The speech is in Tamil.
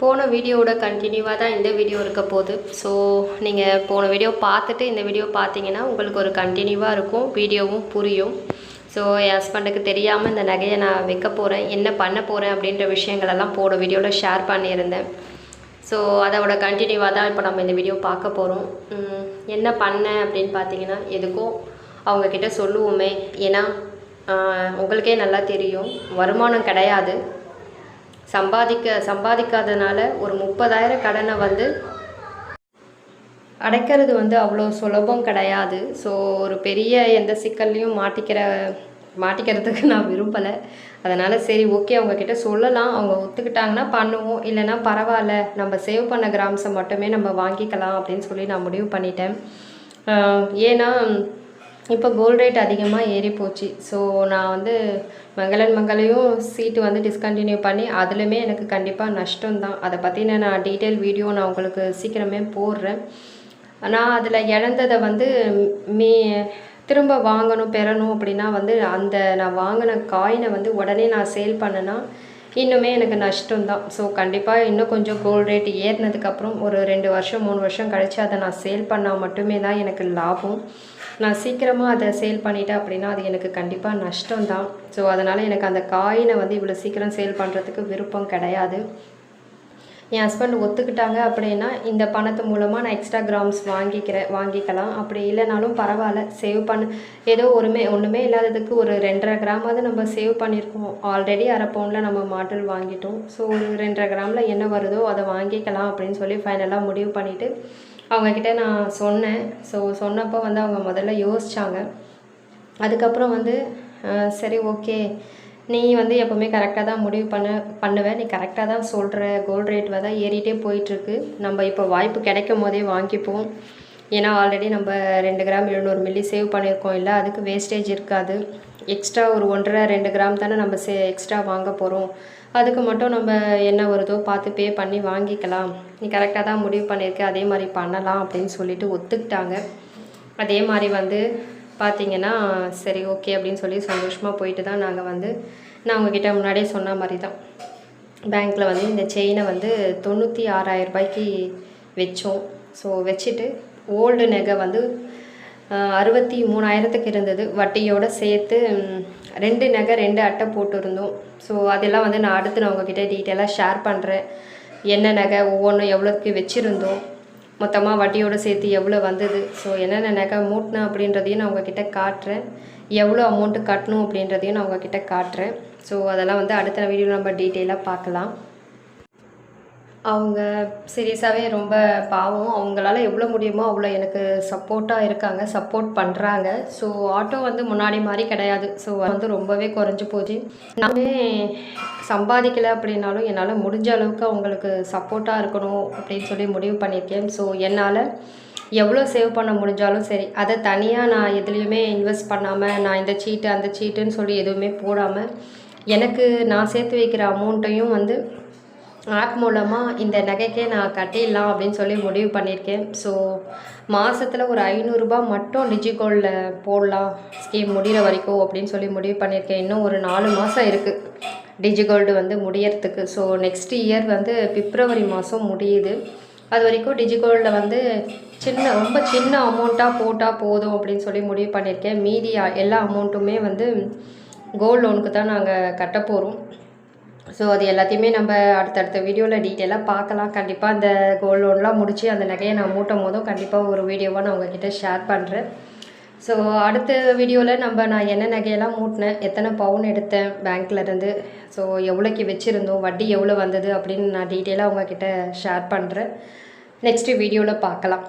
போன வீடியோவோட கண்டினியூவாக தான் இந்த வீடியோ இருக்க போகுது. ஸோ நீங்கள் போன வீடியோ பார்த்துட்டு இந்த வீடியோ பார்த்தீங்கன்னா உங்களுக்கு ஒரு கண்டினியூவாக இருக்கும். வீடியோவும் புரியும். ஸோ என் ஹஸ்பண்டுக்கு தெரியாமல் இந்த நகையை நான் வைக்க போகிறேன் என்ன பண்ண போகிறேன் அப்படின்ற விஷயங்களெல்லாம் போன வீடியோவில் ஷேர் பண்ணியிருந்தேன். ஸோ அதோட கண்டினியூவாக தான் இப்போ நம்ம இந்த வீடியோ பார்க்க போகிறோம் என்ன பண்ணேன் அப்படின்னு பார்த்தீங்கன்னா எதுக்கும் அவங்கக்கிட்ட சொல்லுவோமே. ஏன்னா உங்களுக்கே நல்லா தெரியும். வருமானம் கிடையாது. சம்பாதிக்க சம்பாதிக்காதனால ஒரு முப்பதாயிரம் கடனை வந்து அடைக்கிறது வந்து அவ்வளோ சுலபம் கிடையாது. ஸோ ஒரு பெரிய எந்த சிக்கல்லையும் மாட்டிக்கிற மாட்டிக்கிறதுக்கு நான் விரும்பலை. அதனால் சரி ஓகே அவங்கக்கிட்ட சொல்லலாம். அவங்க ஒத்துக்கிட்டாங்கன்னா பண்ணுவோம். இல்லைன்னா பரவாயில்ல நம்ம சேவ் பண்ண கிராம்ஸை மட்டுமே நம்ம வாங்கிக்கலாம் அப்படின்னு சொல்லி நான் முடிவு பண்ணிட்டேன். ஏன்னா இப்போ கோல்ட் ரேட் அதிகமாக ஏறி போச்சு. ஸோ நான் வந்து மங்களன் மங்களையும் சீட்டு வந்து டிஸ்கண்டினியூ பண்ணி அதுலேயுமே எனக்கு கண்டிப்பாக நஷ்டம் தான் அதை பற்றின நான் டீட்டெயில் வீடியோ நான் உங்களுக்கு சீக்கிரமே போடுறேன். நான் அதில் இழந்ததை வந்து மீ திரும்ப வாங்கணும் பெறணும் அப்படின்னா வந்து அந்த நான் வாங்கின காயினை வந்து உடனே நான் சேல் பண்ணேன்னா இன்னுமே எனக்கு நஷ்டம் தான் ஸோ கண்டிப்பாக இன்னும் கொஞ்சம் கோல்டு ரேட் ஏறினதுக்கப்புறம் ஒரு ரெண்டு வருஷம் மூணு வருஷம் கழித்து அதை நான் சேல் பண்ணால் மட்டுமே தான் எனக்கு லாபம். நான் சீக்கிரமாக அதை சேல் பண்ணிட்டேன் அப்படின்னா அது எனக்கு கண்டிப்பாக நஷ்டம் தான் ஸோ அதனால் எனக்கு அந்த காயினை வந்து இவ்வளோ சீக்கிரம் சேல் பண்ணுறதுக்கு விருப்பம் கிடையாது. என் ஹஸ்பண்ட் ஒத்துக்கிட்டாங்க அப்படின்னா இந்த பணத்து மூலமாக நான் எக்ஸ்ட்ரா கிராம்ஸ் வாங்கிக்கிறேன் வாங்கிக்கலாம். அப்படி இல்லைனாலும் பரவாயில்ல சேவ் பண்ண. ஏதோ ஒருமே ஒன்றுமே இல்லாததுக்கு ஒரு ரெண்டரை கிராமாவது நம்ம சேவ் பண்ணியிருக்கோம். ஆல்ரெடி அரை பவுனில் நம்ம மாடல் வாங்கிட்டோம். ஸோ ஒரு ரெண்டரை கிராமில் என்ன வருதோ அதை வாங்கிக்கலாம் அப்படின்னு சொல்லி ஃபைனலாக முடிவு பண்ணிவிட்டு அவங்கக்கிட்ட நான் சொன்னேன். ஸோ சொன்னப்போ வந்து அவங்க முதல்ல யோசிச்சாங்க. அதுக்கப்புறம் வந்து சரி ஓகே நீ வந்து எப்போவுமே கரெக்டாக தான் முடிவு பண்ண பண்ணுவேன் நீ கரெக்டாக தான் சொல்கிற கோல்டு ரேட் தான் ஏறிட்டே போயிட்டுருக்கு. நம்ம இப்போ வாய்ப்பு கிடைக்கும் போதே வாங்கிப்போம். ஏன்னா ஆல்ரெடி நம்ம ரெண்டு கிராம் எழுநூறு மில்லி சேவ் பண்ணியிருக்கோம் இல்லை? அதுக்கு வேஸ்டேஜ் இருக்காது. எக்ஸ்ட்ரா ஒரு ஒன்றரை ரெண்டு கிராம் தானே நம்ம சே எக்ஸ்ட்ரா வாங்க போகிறோம் அதுக்கு மட்டும் நம்ம என்ன வருதோ பார்த்து பே பண்ணி வாங்கிக்கலாம். நீ கரெக்டாக தான் முடிவு பண்ணியிருக்க. அதே மாதிரி பண்ணலாம் அப்படின்னு சொல்லிட்டு ஒத்துக்கிட்டாங்க. அதே மாதிரி வந்து பார்த்தீங்கன்னா சரி ஓகே அப்படின்னு சொல்லி சந்தோஷமாக போயிட்டு தான் நாங்கள் வந்து நான் உங்ககிட்ட முன்னாடியே சொன்ன மாதிரி தான் பேங்க்கில் வந்து இந்த செயினை வந்து தொண்ணூற்றி ஆறாயிரம் ரூபாய்க்கு வச்சோம். ஸோ வச்சுட்டு ஓல்டு நகை வந்து அறுபத்தி மூணாயிரத்துக்கு இருந்தது. வட்டியோடு சேர்த்து ரெண்டு நகை ரெண்டு அட்டை போட்டிருந்தோம். ஸோ அதெல்லாம் வந்து நான் அடுத்து நான் உங்ககிட்ட டீட்டெயிலாக ஷேர் பண்ணுறேன் என்ன நகை ஒவ்வொன்றும் எவ்வளோக்கு வச்சுருந்தோம். மொத்தமாக வட்டியோடு சேர்த்து எவ்வளோ வந்தது? ஸோ என்னென்ன நகை மூட்டினேன் அப்படின்றதையும் நான் உங்ககிட்ட காட்டுறேன். எவ்வளோ அமௌண்ட்டு கட்டணும் அப்படின்றதையும் நான் உங்ககிட்ட காட்டுறேன். ஸோ அதெல்லாம் வந்து அடுத்த வீடியோவில் நம்ம டீட்டெயிலாக பார்க்கலாம். அவங்க சீரியஸாகவே ரொம்ப பாவம். அவங்களால எவ்வளோ முடியுமோ அவ்வளோ எனக்கு சப்போர்ட்டாக இருக்காங்க சப்போர்ட் பண்ணுறாங்க ஸோ ஆட்டோ வந்து முன்னாடி மாதிரி கிடையாது. ஸோ வந்து ரொம்பவே குறைஞ்சி போச்சு. நானே சம்பாதிக்கலை அப்படின்னாலும் என்னால் முடிஞ்ச அளவுக்கு அவங்களுக்கு சப்போர்ட்டாக இருக்கணும் அப்படின்னு சொல்லி முடிவு பண்ணியிருக்கேன். ஸோ என்னால் எவ்வளோ சேவ் பண்ண முடிஞ்சாலும் சரி அதை தனியாக நான் எதுலேயுமே இன்வெஸ்ட் பண்ணாமல் நான் இந்த சீட்டு அந்த சீட்டுன்னு சொல்லி எதுவுமே போடாமல் எனக்கு நான் சேர்த்து வைக்கிற அமௌண்ட்டையும் வந்து ஆப் மூலமாக இந்த நகைக்கே நான் கட்டிடலாம் அப்படின்னு சொல்லி முடிவு பண்ணியிருக்கேன். ஸோ மாதத்தில் ஒரு ஐநூறுரூபா மட்டும் டிஜிகோல்டில் போடலாம். ஸ்கீம் முடிகிற வரைக்கும் அப்படின்னு சொல்லி முடிவு பண்ணியிருக்கேன். இன்னும் ஒரு நாலு மாதம் இருக்குது டிஜிகோல்டு வந்து முடியறதுக்கு. ஸோ நெக்ஸ்ட் இயர் வந்து பிப்ரவரி மாதம் முடியுது. அது வரைக்கும் டிஜிகோல்டில் வந்து சின்ன ரொம்ப சின்ன அமௌண்ட்டாக போட்டால் போதும் அப்படின்னு சொல்லி முடிவு பண்ணியிருக்கேன். மீதி எல்லா அமௌண்ட்டுமே வந்து கோல்டு லோனுக்கு தான் நாங்கள் கட்ட போகிறோம் ஸோ அது எல்லாத்தையுமே நம்ம அடுத்தடுத்த வீடியோவில் டீட்டெயிலாக பார்க்கலாம். கண்டிப்பாக அந்த கோல்டு லோன்லாம் முடித்து அந்த நகையை நான் மூட்டும் போதும் கண்டிப்பாக ஒரு வீடியோவாக நான் உங்ககிட்ட ஷேர் பண்ணுறேன் ஸோ அடுத்த வீடியோவில் நம்ம நான் என்ன நகையெல்லாம் மூட்டினேன் எத்தனை பவுன் எடுத்தேன் பேங்க்லேருந்து ஸோ எவ்வளோக்கு வச்சுருந்தோம் வட்டி எவ்வளோ வந்தது அப்படின்னு நான் டீட்டெயிலாக உங்ககிட்ட ஷேர் பண்ணுறேன் நெக்ஸ்ட் வீடியோவில் பார்க்கலாம்.